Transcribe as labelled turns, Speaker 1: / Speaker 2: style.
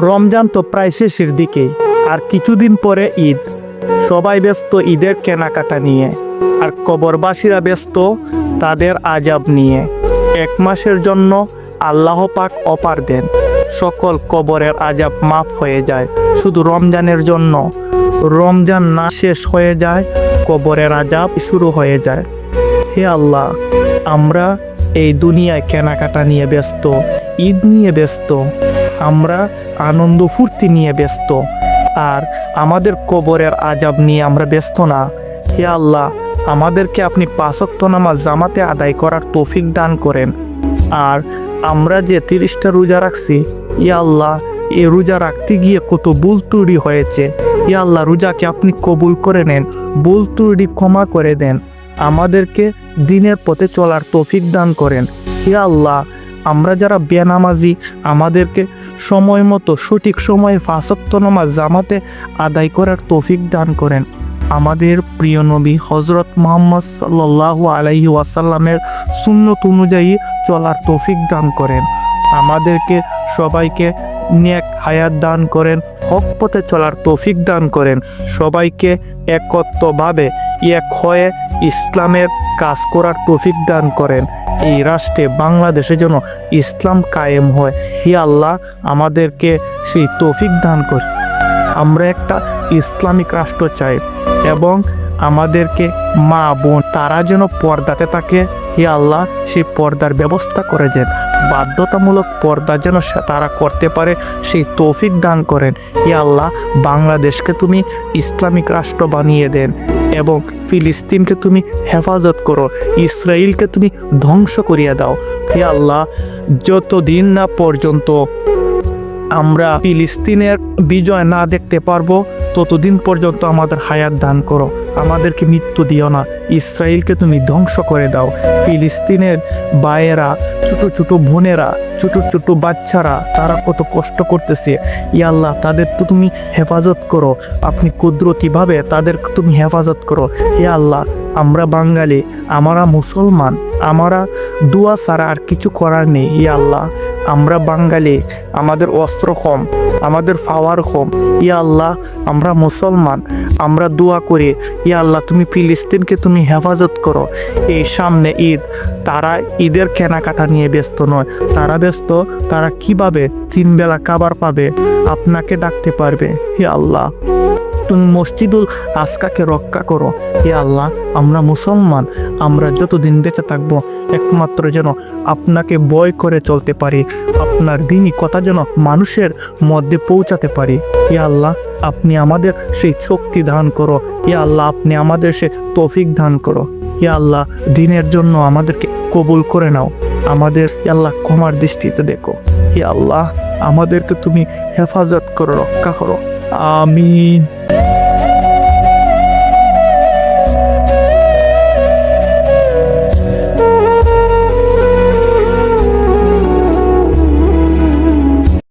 Speaker 1: রমজান তো প্রায় শেষের দিকে, আর কিছুদিন পরে ঈদ। সবাই ব্যস্ত ঈদের কেনাকাটা নিয়ে, আর কবরবাসীরা ব্যস্ত তাদের আজাব নিয়ে। এক মাসের জন্য আল্লাহ পাক অপার দেন, সকল কবরের আজাব মাফ হয়ে যায়। শুধু রমজানের জন্য, রমজান না শেষ হয়ে যায়, কবরের আজাব শুরু হয়ে যায়। হে আল্লাহ, আমরা এই দুনিয়ায় কেনাকাটা নিয়ে ব্যস্ত, ঈদ নিয়ে ব্যস্ত আমরা আনন্দ ফুর্তি নিয়ে ব্যস্ত। আর আমাদের কবরের আজাব নিয়ে আমরা ব্যস্ত না। হে আল্লাহ, আমাদেরকে আপনি পাঁচক্ত নামাজ জামাতে আদায় করার তৌফিক দান করেন। আর আমরা যে তিরিশটা রোজা রাখছি ইয়া আল্লাহ, এই রোজা রাখতে গিয়ে কত ভুল ত্রুটি হয়েছে। ইয়া আল্লাহ, রোজাকে আপনি কবুল করে নেন, ভুল ত্রুটি ক্ষমা করে দেন। আমাদেরকে দিনের পথে চলার তৌফিক দান করেন। হে আল্লাহ আমরা যারা বেনামাজি, আমাদেরকে সময় মতো সঠিক সময়ে ফাঁসক্ত নামাজ জামাতে আদায় করার তৌফিক দান করেন। আমাদের প্রিয় নবী হজরত মোহাম্মদ সাল্লাল্লাহু আলাইহি ওয়াসাল্লামের সুন্নত অনুযায়ী চলার তৌফিক দান করেন। আমাদেরকে সবাইকে নেক হায়াত দান করেন, হক পথে চলার তৌফিক দান করেন। সবাইকে একত্বভাবে এক হয়ে ইসলামের কাজ করার তৌফিক দান করেন। এই রাষ্ট্রে বাংলাদেশে যেন ইসলাম কায়েম হয়। হি আল্লাহ, আমাদেরকে সেই তৌফিক দান করে। আমরা একটা ইসলামিক রাষ্ট্র চাই এবং আমাদেরকে মা বোন, তারা যেন পর্দাতে থাকে হে আল্লাহ সেই পর্দার ব্যবস্থা করে দেন। বাধ্যতামূলক পর্দা যেন তারা করতে পারে, সেই তৌফিক দান করেন। হে আল্লাহ, বাংলাদেশকে তুমি ইসলামিক রাষ্ট্র বানিয়ে দেন এবং ফিলিস্তিনকে তুমি হেফাজত করো ইসরায়েলকে তুমি ধ্বংস করিয়া দাও। হে আল্লাহ, যতদিন না পর্যন্ত আমরা ফিলিস্তিনের বিজয় না দেখতে পারব ততদিন পর্যন্ত আমাদের হায়াত দান করো। আমাদেরকে মৃত্যু দিও না। ইসরায়েলকে তুমি ধ্বংস করে দাও। ফিলিস্তিনের বায়েরা, ছোট ছোট বোনেরা, ছোট ছোট বাচ্চারা, তারা কত কষ্ট করতেছে। আল্লাহ, তাদের তো তুমি হেফাজত করো। আপনি কুদরতিভাবে তাদের তুমি হেফাজত করো। হে আল্লাহ, আমরা বাঙালি, আমরা মুসলমান, আমরা দোয়া ছাড়া আর কিছু করার নেই। ইয়া আল্লাহ, আমরা বাঙালি, আমাদের অস্ত্র কম। আমাদের পাওয়ার হোম ইয়া আল্লাহ, আমরা মুসলমান, আমরা দোয়া করি। ইয়া আল্লাহ, তুমি ফিলিস্তিনকে তুমি হেফাজত করো। এই সামনে ঈদ, তারা ঈদের কেনাকাটা নিয়ে ব্যস্ত নয়। তারা ব্যস্ত, তারা কীভাবে তিন বেলা খাবার পাবে? আপনাকে ডাকতে পারবে। হে আল্লাহ। তুমি মসজিদুল আসকাকে রক্ষা করো। হে আল্লাহ, আমরা মুসলমান, আমরা যতদিন বেঁচে থাকব, একমাত্র যেন আপনাকে বয় করে চলতে পারি, আপনার দিনই কথা যেন মানুষের মধ্যে পৌঁছাতে পারি। হে আল্লাহ, আপনি আমাদের সেই শক্তি দান করো। হে আল্লাহ, আপনি আমাদের সে তৌফিক দান করো। হে আল্লাহ, দিনের জন্য আমাদেরকে কবুল করে নাও। আমাদের আল্লাহ, ক্ষমার দৃষ্টিতে দেখো। হে আল্লাহ, আমাদেরকে তুমি হেফাজত করো, রক্ষা করো। আমিন।